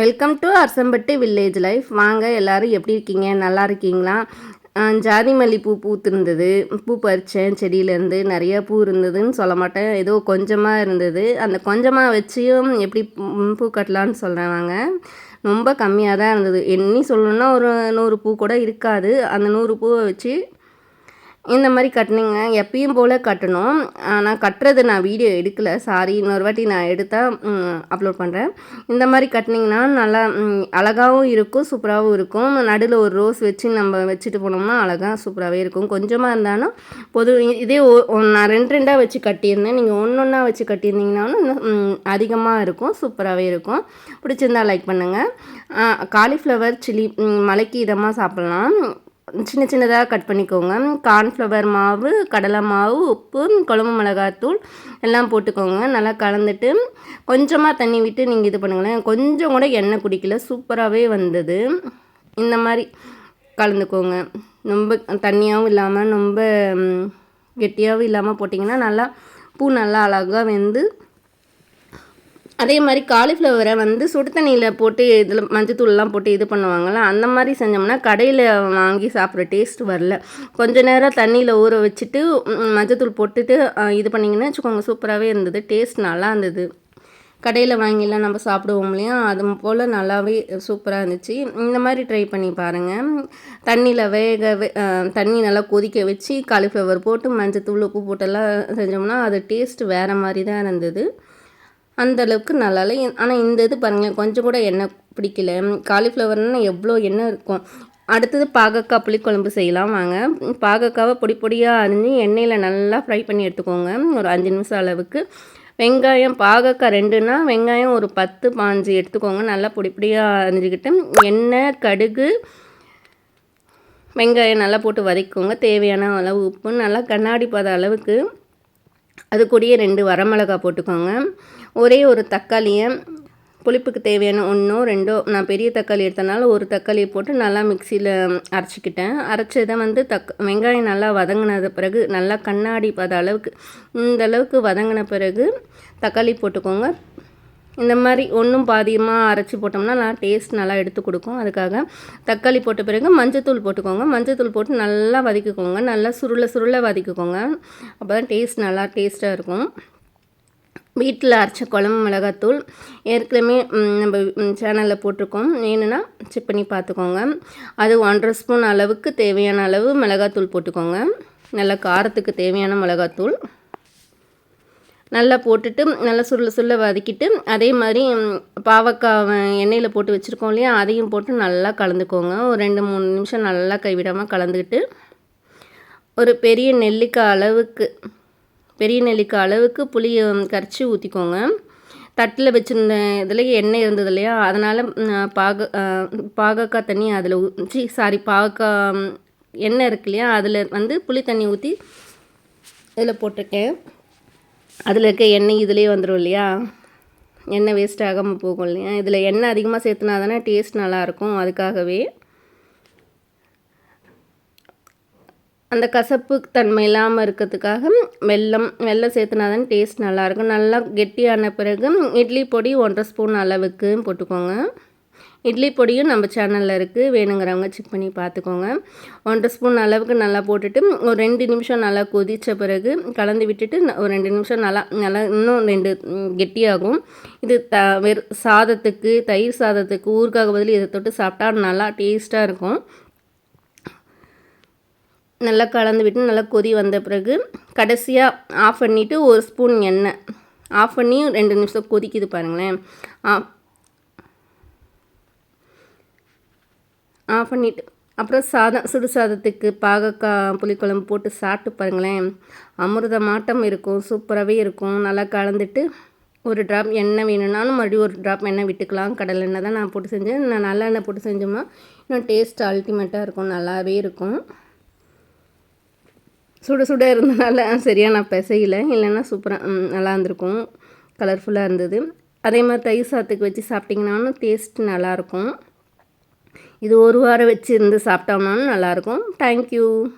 Welcome to Arasampattu village life வாங்க எல்லாரும் எப்படி இருக்கீங்க? நல்லா இருக்கீங்களா? ஜாதி மல்லி பூ பூத்துருந்தது. பூ பறித்தேன் செடியிலேருந்து நிறைய பூ இருந்ததுன்னு சொல்ல மாட்டேன். ஏதோ கொஞ்சமாக இருந்தது. அந்த கொஞ்சமாக வச்சியும் எப்படி பூ கட்டலான்னு சொல்கிறேன் வாங்க. ரொம்ப கம்மியாக தான் இருந்தது. எண்ணி சொல்லணுன்னா ஒரு நூறு பூ கூட இருக்காது. அந்த நூறு பூவை வச்சு இந்த மாதிரி கட்டினீங்க. எப்பயும் போல் கட்டணும். நான் கட்டுறது நான் வீடியோ எடுக்கலை. சாரி இன்னொரு வாட்டி நான் எடுத்தால் அப்லோட் பண்ணுறேன் இந்த மாதிரி கட்டினீங்கன்னா நல்லா அழகாகவும் இருக்கும் சூப்பராகவும் இருக்கும். நடுவில் ஒரு ரோஸ் வச்சு நம்ம வச்சுட்டு போனோம்னா அழகாக சூப்பராகவே இருக்கும். கொஞ்சமாக இருந்தாலும் பொது இதே நான் ரெண்டு ரெண்டாக வச்சு கட்டியிருந்தேன். நீங்கள் ஒன்று ஒன்றா வச்சு கட்டியிருந்தீங்கன்னாலும் இன்னும் அதிகமாக இருக்கும் சூப்பராகவே இருக்கும். பிடிச்சிருந்தா லைக் பண்ணுங்கள் காலிஃப்ளவர் சில்லி மலைக்கு இதமாக சாப்பிட்லாம். சின்ன சின்னதாக கட் பண்ணிக்கோங்க. கார்ன்ஃப்ளவர் மாவு கடலை மாவு உப்பு குழம்பு மிளகாத்தூள் எல்லாம் போட்டுக்கோங்க. நல்லா கலந்துட்டு கொஞ்சமாக தண்ணி விட்டு நீங்கள் இது பண்ணுங்களேன். கொஞ்சம் கூட எண்ணெய் குடிக்கல. சூப்பராகவே வந்தது. இந்த மாதிரி கலந்துக்கோங்க. ரொம்ப தண்ணியாகவும் இல்லாமல் ரொம்ப கெட்டியாகவும் இல்லாமல் போட்டிங்கன்னா நல்லா பூ நல்லா அழகாக வெந்து அதே மாதிரி காலிஃப்ளவரை வந்து சுடு தண்ணியில் போட்டு இதில் மஞ்சத்தூள்லாம் போட்டு இது பண்ணுவாங்கள்ல அந்த மாதிரி செஞ்சோம்னா கடையில் வாங்கி சாப்பிட்ற டேஸ்ட் வரல. கொஞ்ச நேரம் தண்ணியில் ஊற வச்சுட்டு மஞ்சத்தூள் போட்டுட்டு இது பண்ணிங்கன்னா வச்சுக்கோங்க சூப்பராகவே இருந்தது. டேஸ்ட் நல்லா இருந்தது. கடையில் வாங்கிலாம் நம்ம சாப்பிடுவோம் இல்லையா? அது போல் நல்லாவே சூப்பராக இருந்துச்சு. இந்த மாதிரி ட்ரை பண்ணி பாருங்கள் தண்ணியில் வேக தண்ணி நல்லா கொதிக்க வச்சு காலிஃப்ளவர் போட்டு மஞ்சத்தூள் உப்பு போட்டெல்லாம் செஞ்சோம்னா அது டேஸ்ட் வேறு மாதிரி தான் இருந்தது. அந்த அளவுக்கு நல்லா ஆனால் இந்த இது பாருங்களேன் கொஞ்சம் கூட எண்ணெய் பிடிக்கல. காலிஃப்ளவர்னால் எவ்வளோ எண்ணெய் இருக்கும். அடுத்தது பாகக்காய் புளிக்குழம்பு செய்யலாம் வாங்க. பாகக்காவை பொடி பொடியாக அரிஞ்சு எண்ணெயில் நல்லா ஃப்ரை பண்ணி எடுத்துக்கோங்க. ஒரு அஞ்சு நிமிஷம் அளவுக்கு. வெங்காயம் பாகக்காய் ரெண்டுனா வெங்காயம் ஒரு பத்து பாஞ்சு எடுத்துக்கோங்க. நல்லா பொடி பொடியாக அரிஞ்சிக்கிட்டு எண்ணெய் கடுகு வெங்காயம் நல்லா போட்டு வதக்கிக்கோங்க. தேவையான அளவு உப்பு நல்லா கண்ணாடி பாத அளவுக்கு. அது கூடயே ரெண்டு வரமிளகா போட்டுக்கோங்க. ஒரே ஒரு தக்காளியை புளிப்புக்கு தேவையான ஒன்றோ ரெண்டோ நான் பெரிய தக்காளி எடுத்தனால ஒரு தக்காளியை போட்டு நல்லா மிக்சியில் அரைச்சிக்கிட்டேன். அரைச்சதை வந்து தக் வெங்காயம் நல்லா வதங்கினது பிறகு நல்லா கண்ணாடி பத அளவுக்கு இந்த அளவுக்கு வதங்கின பிறகு தக்காளி போட்டுக்கோங்க. இந்த மாதிரி ஒன்றும் பாதியமாக அரைச்சி போட்டோம்னா நல்லா டேஸ்ட் நல்லா எடுத்து கொடுக்கும். அதுக்காக தக்காளி போட்ட பிறகு மஞ்சத்தூள் போட்டுக்கோங்க. மஞ்சத்தூள் போட்டு நல்லா வதக்கிக்கோங்க. நல்லா சுருளை சுருளை வதக்கிக்கோங்க. அப்போ தான் டேஸ்ட் நல்லா டேஸ்ட்டாக இருக்கும். வீட்டில் அரைச்ச குழம்பு மிளகாத்தூள் ஏற்கனவே நம்ம சேனலில் போட்டிருக்கோம். வேணும்னா செக் பண்ணி பார்த்துக்கோங்க. அது ஒன்றரை ஸ்பூன் அளவுக்கு தேவையான அளவு மிளகாத்தூள் போட்டுக்கோங்க. நல்லா காரத்துக்கு தேவையான மிளகாத்தூள். நல்லா போட்டுட்டு நல்லா சுருள சுருள வதக்கிட்டு அதே மாதிரி பாவக்காய் எண்ணெயில் போட்டு வச்சுருக்கோம் இல்லையா அதையும் போட்டு நல்லா கலந்துக்கோங்க. ஒரு ரெண்டு மூணு நிமிஷம் நல்லா கைவிடாமல் கலந்துக்கிட்டு ஒரு பெரிய நெல்லிக்காய் அளவுக்கு பெரிய நெல்லிக்காய் அளவுக்கு புளியை கரைச்சி ஊற்றிக்கோங்க தட்டில் வச்சுருந்த இதில் எண்ணெய் இருந்தது இல்லையா அதனால் பாக பாகக்காய் தண்ணி அதில் ஊற்றி சாரி பாகக்காய் எண்ணெய் இருக்கு இல்லையா அதில் வந்து புளி தண்ணி ஊற்றி இதில் போட்டிருக்கேன். அதில் இருக்க எண்ணெய் இதுலேயே வந்துடும் இல்லையா? எண்ணெய் வேஸ்ட் ஆகாமல் போகும் இல்லையா? இதில் எண்ணெய் அதிகமாக சேர்த்துனா தானே டேஸ்ட் நல்லாயிருக்கும் அதுக்காகவே அந்த கசப்பு தன்மை இல்லாமல் இருக்கிறதுக்காக வெல்லம் வெல்லம் சேர்த்துனா தான் டேஸ்ட் நல்லாயிருக்கும் நல்லா கெட்டியான பிறகு இட்லி பொடி ஒன்றரை ஸ்பூன் அளவுக்கு போட்டுக்கோங்க. இட்லி பொடியும் நம்ம சேனலில் இருக்குது வேணுங்கிறவங்க செக் பண்ணி பார்த்துக்கோங்க. ஒன்றரை ஸ்பூன் அளவுக்கு நல்லா போட்டுட்டு ஒரு ரெண்டு நிமிஷம் நல்லா கொதித்த பிறகு கலந்து விட்டுட்டு ஒரு ரெண்டு நிமிஷம் நல்லா நல்லா இன்னும் ரெண்டு கெட்டியாகும். இது த வெறு சாதத்துக்கு தயிர் சாதத்துக்கு ஊருக்காக பதில் இதை தொட்டு சாப்பிட்டா நல்லா டேஸ்ட்டாக இருக்கும். நல்லா கலந்து விட்டு நல்லா கொதி வந்த பிறகு கடைசியாக ஆஃப் பண்ணிவிட்டு ஒரு ஸ்பூன் எண்ணெய். ஆஃப் பண்ணி ரெண்டு நிமிஷம் கொதிக்குது பாருங்களேன். ஆஃப் ஆஃப் பண்ணிவிட்டு அப்புறம் சாதம் சுடு சாதத்துக்கு பாகக்காய் புளிக்குழம்பு போட்டு சாப்பிட்டு பாருங்களேன். அமிர்த மாட்டம் இருக்கும் சூப்பராகவே இருக்கும். நல்லா கலந்துட்டு ஒரு ட்ராப் எண்ணெய் வேணும்னாலும் மறுபடியும் ஒரு ட்ராப் எண்ணெய் விட்டுக்கலாம். கடலை எண்ணெய் தான் நான் போட்டு செஞ்சேன். நான் நல்லெண்ணெய் போட்டு செஞ்சோம்னா இன்னும் டேஸ்ட் அல்டிமேட்டாக இருக்கும் நல்லாவே இருக்கும். சுட சுட இருந்தனால சரியாக நான் பிசையில. இல்லைன்னா சூப்பராக நல்லா இருந்திருக்கும். கலர்ஃபுல்லாக இருந்தது. அதே மாதிரி தயிர் சாத்துக்கு வச்சு சாப்பிட்டிங்கனாலும் டேஸ்ட் நல்லாயிருக்கும் இது ஒரு வாரம் வச்சு இருந்து சாப்பிட்டோம்னாலும் நல்லாயிருக்கும். தேங்க்யூ